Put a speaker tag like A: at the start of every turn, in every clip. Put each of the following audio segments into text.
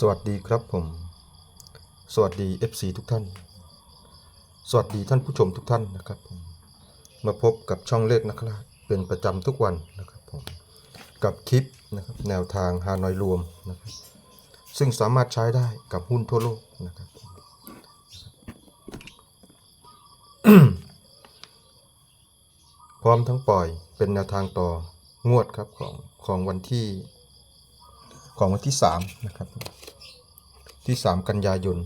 A: สวัสดีครับผม สวัสดี FC ทุกท่าน สวัสดีท่านผู้ชมทุกท่านนะครับผม มาพบกับช่องเลขนะครับเป็นประจำทุกวันนะครับผม กับคลิปนะครับแนวทางฮานอยรวมนะครับ ซึ่งสามารถใช้ได้กับหุ้นทั่วโลกนะครับ พร้อมทั้งปล่อยเป็นแนวทางต่องวดครับของของวันที่ ของวันที่3นะครับที่ 3 กันยายน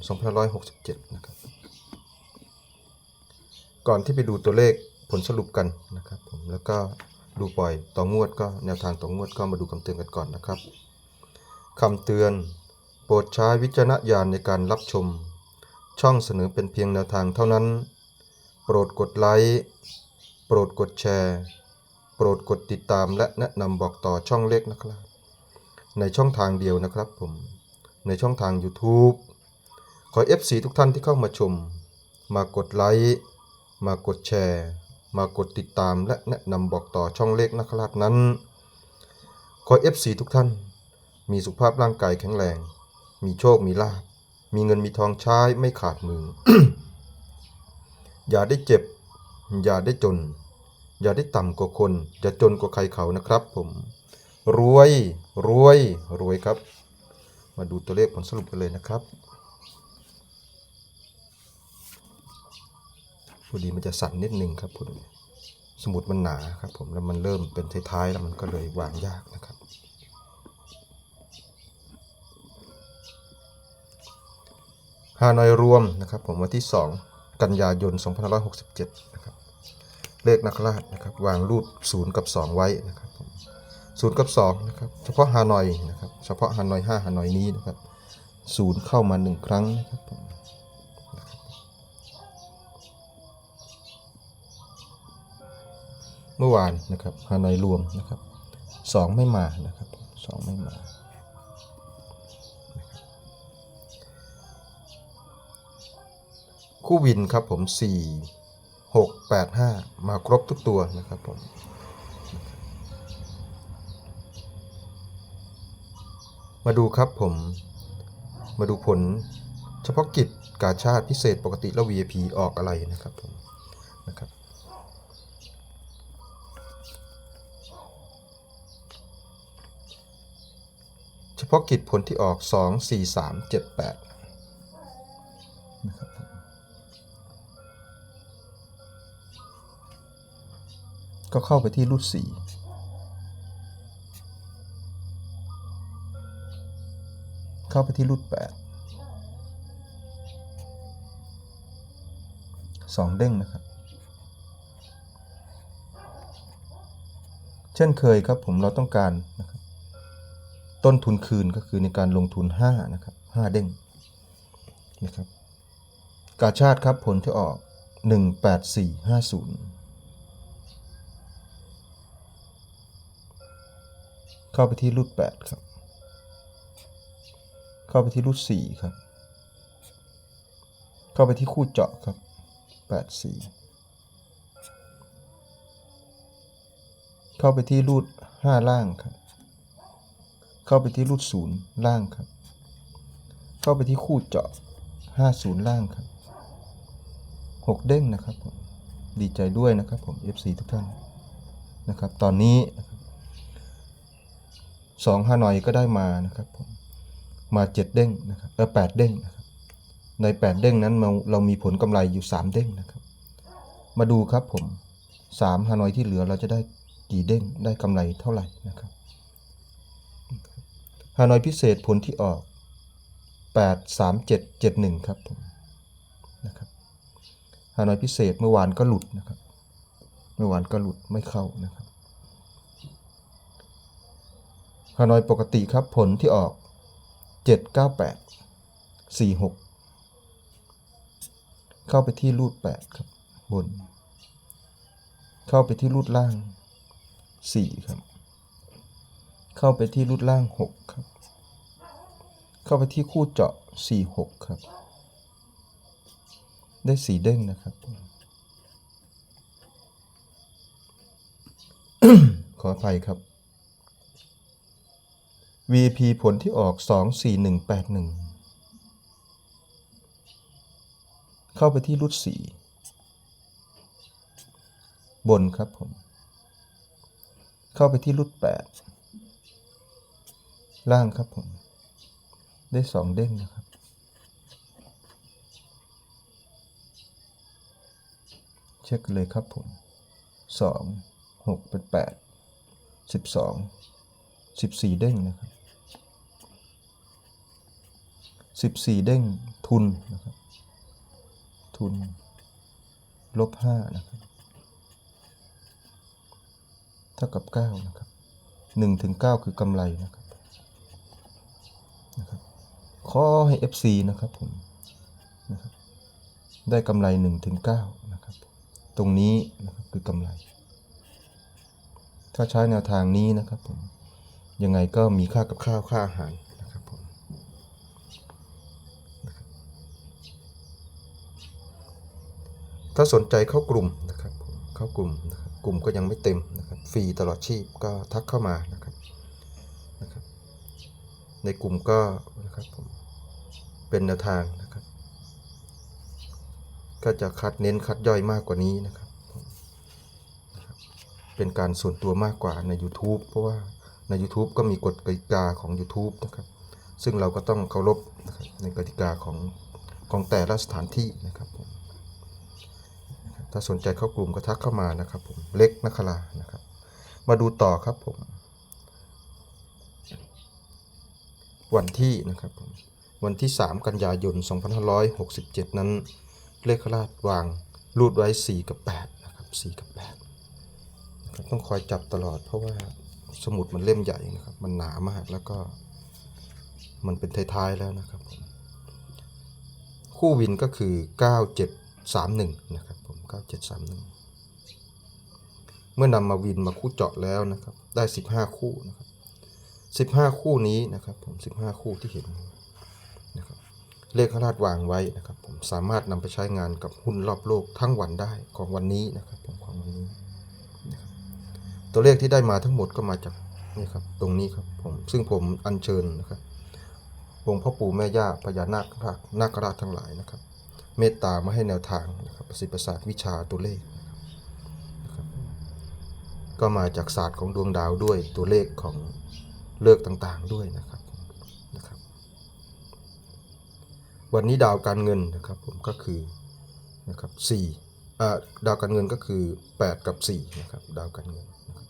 A: 2567 นะครับ ก่อนที่ไปดูตัวเลขผลสรุปกันนะครับผมแล้วก็ดูปล่อยต่องวดก็แนวทางต่องวดก็มาดูคำเตือนกันก่อนนะครับคำเตือนโปรดใช้วิจารณญาณในการรับชม ช่องเสนอเป็นเพียงแนวทางเท่านั้น โปรดกดไลค์โปรดกดแชร์ โปรดกดติดตามและแนะนำบอกต่อช่องเล็กนะครับ ในช่องทางเดียวนะครับผม ในช่องทาง YouTube ขอ FC ทุกท่านที่เข้ามาชม มากดไลค์มากดแชร์ มากดติดตามและแนะนำบอกต่อช่องเล็กนะครับนั้น ขอ FC ทุกท่าน มีสุขภาพร่างกายแข็งแรง มีโชคมีลาภมีเงินมีทองใช้ไม่ขาดมือ อย่าได้เจ็บ อย่าได้จน อย่าได้ต่ำกว่าคน อย่าจนกว่าใครเขานะครับผม รวยรวยรวยครับ มาดูตัวเลขผลสรุปกันเลยนะครับพอดีมันจะสั่นนิดนึงครับผมสมุดมันหนาครับผมแล้วมันเริ่มเป็นท้ายๆแล้วมันก็เลยวางยากนะครับ ฮานอยรวมนะครับผมวันที่ 2 กันยายน 2567 นะครับ เลขนักราชนะครับ วางรูด0กับ 2 ไว้นะครับผม 0กับ2นะครับเฉพาะฮานอยนะครับเฉพาะฮานอย5ฮานอยนี้นะครับ0เข้ามา1ครั้งนะครับผมนะครับเมื่อวานนะครับฮานอยรวมนะครับ2ไม่มานะครับผม2ไม่มาคู่วินครับผม 4 6 8 5 มาครบทุกตัวนะครับผม มาดูครับผม มาดูผลเฉพาะกิจกาชาติพิเศษปกติและ VIP ออกอะไรนะครับผมนะครับเฉพาะกิจผลที่ออก 2 4 3 7 8นะครับก็เข้าไปที่รูดสี่ เข้าไปที่รูดแปดสองเด้งนะครับ เช่นเคยครับผมเราต้องการนะครับต้นทุนคืนก็คือในการลงทุน 5 นะครับ 5 เด้งนะครับกาชาติครับผลที่ออก 18450 เข้าไปที่รูด8ครับ เข้าไปที่รูด4ครับ เข้าไปที่คู่เจาะครับ84เข้าไปที่รูด5ล่างครับ เข้าไปที่รูด0ล่างครับ เข้าไปที่คู่เจาะ50ล่างครับ6เด้งนะครับผมดีใจด้วยนะครับผม FC ทุกท่านนะครับ ตอนนี้สองฮานอยก็ได้มานะครับผม มา 7 เด้งนะครับเออ8เด้งนะครับใน 8 เด้งนั้นเราเรามีผลกำไรอยู่ 3 เด้งนะครับ มาดูครับผม3ฮานอยที่เหลือเราจะได้กี่เด้งได้กำไรเท่าไหร่นะครับฮานอยพิเศษผลที่ออก 8 3 7 7 1 ครับผมนะครับฮานอยพิเศษเมื่อวานก็หลุดนะครับ เมื่อวานก็หลุดไม่เข้านะครับฮานอยปกติครับผลที่ออก 798 46เข้าไปที่รูด8ครับบน เข้าไปที่รูดล่าง4ครับ เข้าไปที่รูดล่าง6ครับ เข้าไปที่คู่เจาะ46ครับ ได้สีเด้งนะครับ ขออภัยครับ VP ผลที่ออก 24181 เข้าไปที่รุดสี่บนครับผม เข้าไปที่รุดแปดล่างครับผม ได้สองเด้งนะครับ เช็คเลยครับผมสองหกเป็นแปดสิบสองสิบสี่เด้งนะครับ สิบสี่เด้งทุนนะครับทุนลบห้านะครับเท่ากับเก้านะครับหนึ่งถึงเก้าคือกำไรนะครับนะครับขอให้ FC นะครับผมนะครับได้กำไรหนึ่งถึงเก้านะครับตรงนี้นะครับคือกำไร ถ้าใช้แนวทางนี้นะครับผมยังไงก็มีค่ากับข้าวค่าอาหารนะครับผม ถ้าสนใจเข้ากลุ่มนะครับเข้ากลุ่มนะครับกลุ่มก็ยังไม่เต็มนะครับฟรีตลอดชีพก็ทักเข้ามานะครับนะครับ ในกลุ่มก็นะครับผมเป็นแนวทางนะครับ ก็จะคัดเน้นคัดย่อยมากกว่านี้นะครับ เป็นการส่วนตัวมากกว่าใน YouTube เพราะว่าใน YouTube ก็มีกฎกติกาของ YouTube นะครับ ซึ่งเราก็ต้องเคารพนะครับในกติกาของของแต่ละสถานที่นะครับผม ถ้าสนใจเข้ากลุ่มก็ทักเข้ามานะครับผมเล็กนักคลานะครับ มาดูต่อครับผม วันที่นะครับผมวันที่ 3 กันยายน 2567 นั้น เลขราชวางรูดไว้ 4 กับ 8 นะครับ 4 กับ 8 นะครับ ต้องคอยจับตลอดเพราะว่าสมุดมันเล่มใหญ่นะครับ มันหนามากแล้วก็ มันเป็นท้ายๆแล้วนะครับผม คู่วินก็คือ 31นะครับผม9731 เมื่อนำมาวินมาคู่เจาะแล้วนะครับ ได้ 15 คู่นะครับ15 คู่นี้นะครับผม 15 คู่ที่เห็นนะครับเลขขนาดวางไว้นะครับ ผมสามารถนำไปใช้งานกับหุ้นรอบโลกทั้งวันได้ของวันนี้นะครับผมของวันนี้นะครับตัวเลขที่ได้มาทั้งหมดก็มาจากนี่ครับตรงนี้ครับผมซึ่งผมอัญเชิญนะครับองค์พ่อปู่แม่ย่าพญานาคนาคราชทั้งหลายนะครับ เมตตามาให้แนวทางนะครับประสิทธิประสาทวิชาตัวเลขนะครับก็มาจากศาสตร์ของดวงดาวด้วยตัวเลขของเลิกต่างๆด้วยนะครับนะครับ วันนี้ดาวการเงินนะครับผมก็คือนะครับสี่อ่าดาวการเงินก็คือ 8 กับ4นะครับดาวการเงินนะครับ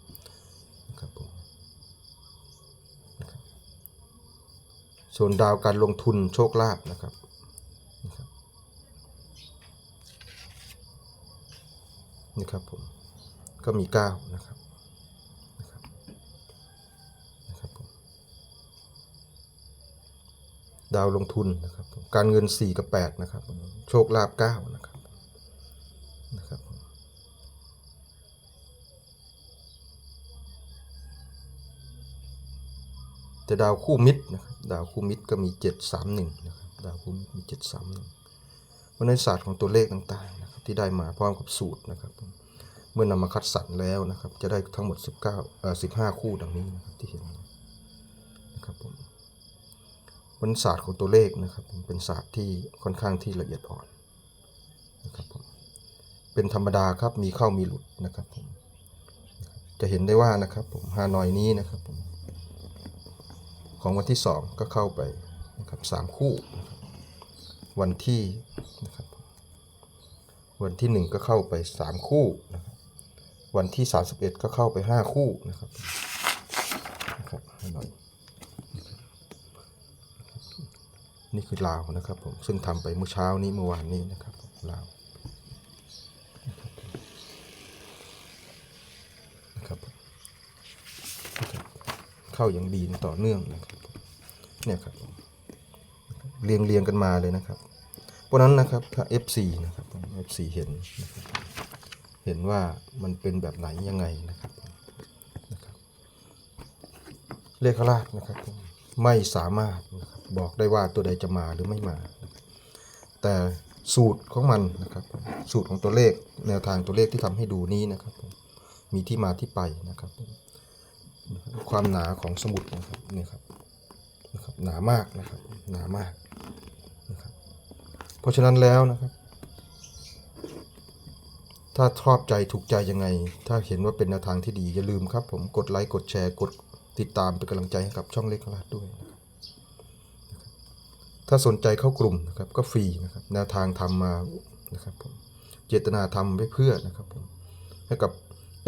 A: นะครับผมส่วนดาวการลงทุนโชคลาภนะครับนะครับ นี่ครับผมก็มี 9 นะครับนะครับนะครับผมดาวลงทุนนะครับการเงิน 4 กับ 8 นะครับ โชคลาภ9นะครับนะครับแต่ดาวคู่มิตรนะครับดาวคู่มิตรก็มี 731นะครับดาวคู่มิตรมี 731 เพราะในศาสตร์ของตัวเลขต่างๆนะครับที่ได้มาพร้อมกับสูตรนะครับ เมื่อนำมาคัดสรรแล้วนะครับ จะได้ทั้งหมด 19เอ่อ15 คู่ดังนี้นะครับที่เห็นนะครับผมวันศาสตร์ของตัวเลขนะครับเป็นศาสตร์ที่ค่อนข้างที่ละเอียดอ่อนนะครับผมเป็นธรรมดาครับมีเข้ามีหลุดนะครับผมจะเห็นได้ว่านะครับผมฮานอยนี้นะครับผมของวันที่ 2 ก็เข้าไปนะครับสามคู่นะครับ วันที่นะครับวันที่ 1 ก็เข้าไป 3 คู่นะครับวันที่ 31 ก็เข้าไป 5 คู่นะครับนะครับให้หน่อยนี่คือลาวนะครับผมซึ่งทำไปเมื่อเช้านี้เมื่อวานนี้นะครับลาวนะครับนะครับเข้าอย่างดีต่อเนื่องนะครับเนี่ยครับ เรียงเรียงกันมาเลยนะครับเพราะนั้นนะครับถ้า FC นะครับ FC เห็นนะครับเห็นว่ามันเป็นแบบไหนยังไงนะครับนะครับ เลขราชนะครับ ไม่สามารถนะครับบอกได้ว่าตัวใดจะมาหรือไม่มา แต่สูตรของมันนะครับ สูตรของตัวเลขแนวทางตัวเลขที่ทำให้ดูนี้นะครับ มีที่มาที่ไปนะครับ ความหนาของสมุดนะครับนี่ครับ หนามากนะครับหนามากนะครับเพราะฉะนั้นแล้วนะครับ ถ้าชอบใจถูกใจยังไง ถ้าเห็นว่าเป็นแนวทางที่ดีอย่าลืมครับ ผมกดไลค์กดแชร์กดติดตามเป็นกำลังใจให้กับช่องเล็กลาดด้วยนะครับถ้าสนใจเข้ากลุ่มนะครับก็ฟรีนะครับแนวทางทำมานะครับผมเจตนาทำไว้เพื่อนะครับผมให้กับ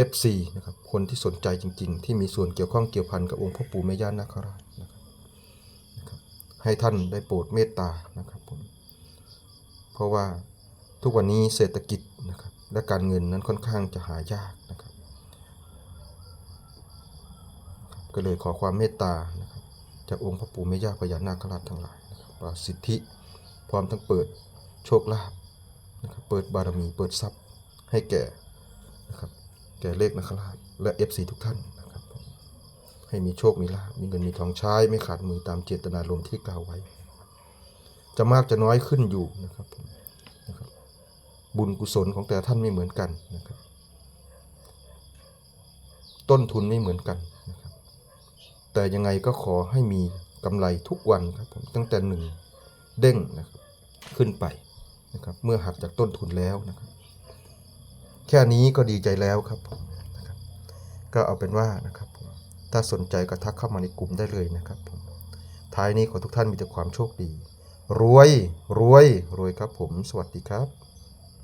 A: FC นะครับคนที่สนใจจริง ๆ ที่มีส่วนเกี่ยวข้องเกี่ยวพันกับองค์พ่อปู่แม่ย่านาคราชนะครับนะครับ ให้ท่านได้โปรดเมตตานะครับผมเพราะว่าทุกวันนี้เศรษฐกิจนะครับและการเงินนั้นค่อนข้างจะหายากนะครับ ก็เลยขอความเมตตานะครับจากองค์พระปู่แม่ย่าพญานาคราชทั้งหลายนะครับว่าสิทธิพร้อมทั้งเปิดโชคลาภนะครับเปิดบารมีเปิดทรัพย์ให้แก่นะครับแก่เลขนาคราชและ FC ทุกท่าน ให้มีโชค มีลาภ มีเงิน มีทองใช้ ไม่ขาดมือตามเจตนารมณ์ที่กล่าวไว้ จะมากจะน้อยขึ้นอยู่นะครับผมนะครับ บุญกุศลของแต่ท่านไม่เหมือนกันนะครับ ต้นทุนไม่เหมือนกันนะครับ แต่ยังไงก็ขอให้มีกำไรทุกวันครับผม ตั้งแต่หนึ่งเด้งนะครับ ขึ้นไปนะครับ เมื่อหักจากต้นทุนแล้วนะครับ แค่นี้ก็ดีใจแล้วครับผมนะครับก็เอาเป็นว่านะครับ ถ้าสนใจก็ทักเข้ามาในกลุ่มได้เลยนะครับผมท้ายนี้ขอทุกท่านมีแต่ความโชคดี รวย รวย รวยครับผม สวัสดีครับ